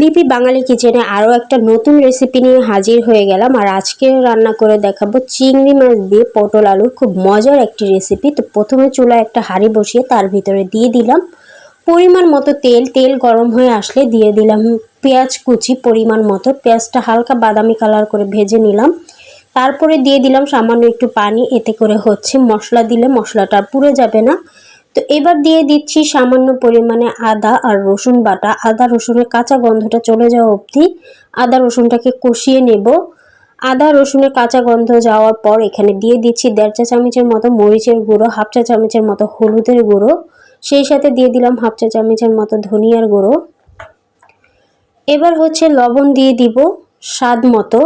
লিপি বাঙালি কিচেনে আরও একটা নতুন রেসিপি নিয়ে হাজির হয়ে গেলাম। আর আজকে রান্না করে দেখাবো চিংড়ি মাছ দিয়ে পটল আলুর খুব মজার একটি রেসিপি তো প্রথমে চুলায় একটা হাঁড়ি বসিয়ে তার ভিতরে দিয়ে দিলাম। পরিমাণ মতো তেল তেল গরম হয়ে আসলে দিয়ে দিলাম। পেঁয়াজ কুচি পরিমাণ মতো, পেঁয়াজটা হালকা বাদামি কালার করে ভেজে নিলাম। তারপরে দিয়ে দিলাম সামান্য একটু পানি, এতে করে হচ্ছে মশলা দিলে মশলাটা পুড়ে যাবে না। তো এবার দিয়ে দিচ্ছি সামান্য পরিমাণে আদা আর রসুন বাটা। আদা, রসুনের কাঁচা গন্ধটা চলে যাওয়া অবধি আদা, রসুনটাকে কষিয়ে নেব। আদা, রসুনের কাঁচা গন্ধ যাওয়ার পর এখানে দিয়ে দিচ্ছি দেড় চা চামচের মতো মরিচের গুঁড়ো, হাফ চা চামচের মতো হলুদের গুঁড়ো। সেই সাথে দিয়ে দিলাম হাফ চা চামচের মতো ধনিয়ার গুঁড়ো। এবার হচ্ছে লবণ দিয়ে দিব স্বাদ মতো।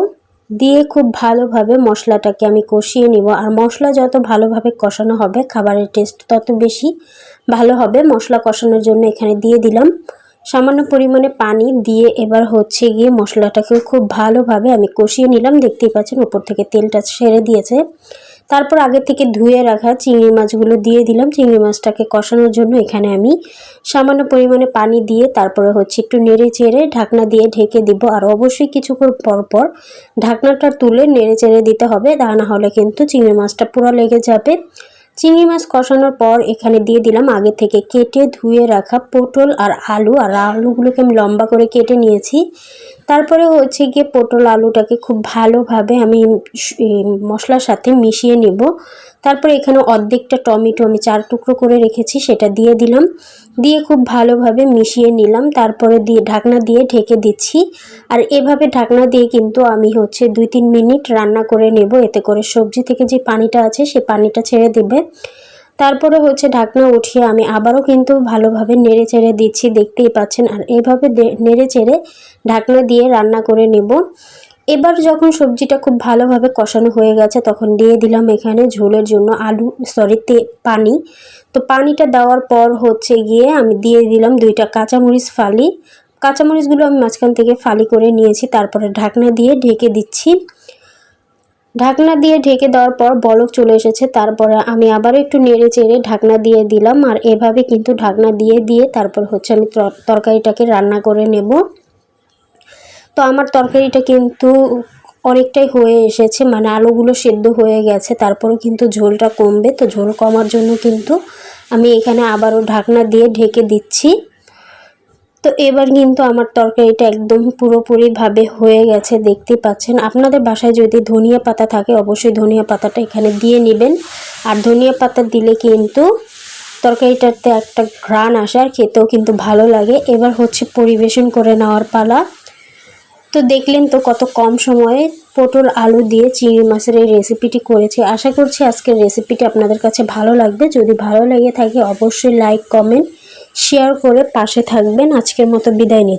দিয়ে খুব ভালোভাবে মশলাটাকে আমি কষিয়ে নিব। আর মশলা যত ভালোভাবে কষানো হবে, খাবারের টেস্ট তত বেশি ভালো হবে। মশলা কষানোর জন্য এখানে দিয়ে দিলাম সামান্য পরিমাণে পানি দিয়ে এবার হচ্ছে গিয়ে মশলাটাকে খুব ভালোভাবে আমি কষিয়ে নিলাম। দেখতেই পাচ্ছেন, উপর থেকে তেলটা সেরে দিয়েছে। তারপর আগে থেকে ধুয়ে রাখা চিংড়ি মাছগুলো দিয়ে দিলাম। চিংড়ি মাছটাকে কষানোর জন্য এখানে আমি সামান্য পরিমাণে পানি দিয়ে তারপরে হচ্ছে একটু নেড়ে চেড়ে ঢাকনা দিয়ে ঢেকে দিব। আর অবশ্যই কিছুক্ষণ পর পর ঢাকনাটা তুলে নেড়ে চেড়ে দিতে হবে। তা না হলে কিন্তু চিংড়ি মাছটা পুরো লেগে যাবে। চিংড়ি মাছ কষানোর পর এখানে দিয়ে দিলাম আগে থেকে কেটে ধুয়ে রাখা পটল আর আলু। আর আলুগুলোকে আমি লম্বা করে কেটে নিয়েছি। তারপরে হচ্ছে গিয়ে পটল আলুটাকে খুব ভালোভাবে আমি মশলার সাথে মিশিয়ে নেব। তারপরে এখানে অর্ধেকটা টমেটো আমি চার টুকরো করে রেখেছি, সেটা দিয়ে দিলাম। দিয়ে খুব ভালোভাবে মিশিয়ে নিলাম। তারপরে দিয়ে ঢাকনা দিয়ে ঢেকে দিচ্ছি। আর এভাবে ঢাকনা দিয়ে কিন্তু আমি হচ্ছে দুই তিন মিনিট রান্না করে নেব। এতে করে সবজি থেকে যে পানিটা আছে, সে পানিটা ছেড়ে দেবে। তারপরে হচ্ছে ঢাকনা উঠিয়ে আমি আবারও কিন্তু ভালোভাবে নেড়ে চেড়ে দিচ্ছি, দেখতেই পাচ্ছেন। আর এইভাবে নেড়ে চেড়ে ঢাকনা দিয়ে রান্না করে নেব। এবার যখন সবজিটা খুব ভালোভাবে কষানো হয়ে গেছে, তখন দিয়ে দিলাম এখানে ঝোলের জন্য আলু সরি তে, পানি। তো পানিটা দেওয়ার পর হচ্ছে গিয়ে আমি দিয়ে দিলাম দুইটা কাঁচামরিচ ফালি। কাঁচামরিচগুলো আমি মাঝখান থেকে ফালি করে নিয়েছি, তারপরে ঢাকনা দিয়ে ঢেকে দিচ্ছি। ঢাকনা দিয়ে ঢেকে দেওয়ার পর বলক চলে এসেছে। তারপরে আমি আবারও একটু নেড়ে চেড়ে ঢাকনা দিয়ে দিলাম আর এভাবে কিন্তু ঢাকনা দিয়ে দিয়ে তারপর হচ্ছে আমি তরকারিটাকে রান্না করে নেব। তো আমার তরকারিটা কিন্তু অনেকটাই হয়ে এসেছে মানে আলুগুলো সেদ্ধ হয়ে গেছে, তারপরও কিন্তু ঝোলটা কমবে। তো ঝোল কমার জন্য কিন্তু আমি এখানে আবারও ঢাকনা দিয়ে ঢেকে দিচ্ছি। তো এবার কিন্তু আমার তরকারিটা একদম পুরোপুরিভাবে হয়ে গেছে, দেখতে পাচ্ছেন। আপনাদের বাসায় যদি ধনিয়া পাতা থাকে, অবশ্যই ধনিয়া পাতাটা এখানে দিয়ে নেবেন। আর ধনিয়া পাতা দিলে কিন্তু তরকারিটাতে একটা ঘ্রাণ আসে আর খেতেও কিন্তু ভালো লাগে। এবার হচ্ছে পরিবেশন করে নেওয়ার পালা। তো দেখলেন তো কত কম সময়ে পটল, আলু দিয়ে চিংড়ি মাছের এই রেসিপিটি করেছি। আশা করছি আজকের রেসিপিটি আপনাদের কাছে ভালো লাগবে। যদি ভালো লেগে থাকে, অবশ্যই লাইক কমেন্ট শেয়ার করে পাশে থাকবেন। আজকের মতো বিদায় নিচ্ছি।